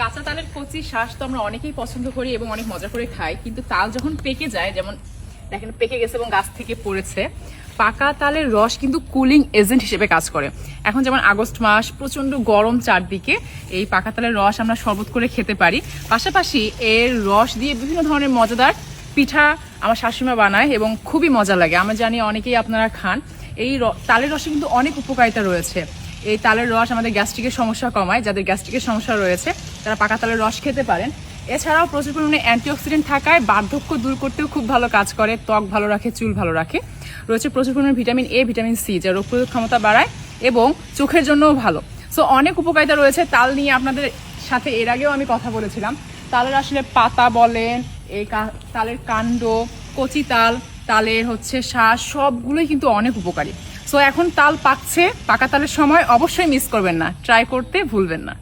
কাঁচা তালের কচি শ্বাস তো আমরা অনেকেই পছন্দ করি এবং অনেক মজা করে খাই, কিন্তু তাল যখন পেকে যায়, যেমন দেখেন পেকে গেছে এবং গাছ থেকে পড়েছে, পাকা তালের রস কিন্তু কুলিং এজেন্ট হিসেবে কাজ করে। এখন যেমন আগস্ট মাস প্রচণ্ড গরম চারদিকে, এই পাকা তালের রস আমরা শরবত করে খেতে পারি। পাশাপাশি এর রস দিয়ে বিভিন্ন ধরনের মজাদার পিঠা আমার শাশুড়িমা বানায় এবং খুবই মজা লাগে। আমরা জানি অনেকেই আপনারা খান। এই তালের রসে কিন্তু অনেক উপকারিতা রয়েছে। এই তালের রস আমাদের গ্যাস্ট্রিকের সমস্যা কমায়, যাদের গ্যাস্ট্রিকের সমস্যা রয়েছে, তারা পাকা তালের রস খেতে পারেন। এছাড়াও প্রচুর পরিমাণে অ্যান্টিঅক্সিডেন্ট থাকায় বার্ধক্য দূর করতেও খুব ভালো কাজ করে, ত্বক ভালো রাখে, চুল ভালো রাখে। রয়েছে প্রচুর পরিমাণে ভিটামিন এ ভিটামিন সি যা রোগ প্রতিরোধ ক্ষমতা বাড়ায় এবং চোখের জন্যও ভালো। সো অনেক উপকারিতা রয়েছে তাল নিয়ে আপনাদের সাথে, এর আগেও আমি কথা বলেছিলাম। তালের আসলে পাতা বলেন, এই তালের কাণ্ড, কচি তাল, তালের হচ্ছে শ্বাস সবগুলোই কিন্তু অনেক উপকারী। সো এখন তাল পাকছে, পাকা তালের সময় অবশ্যই মিস করবেন না। ট্রাই করতে ভুলবেন না।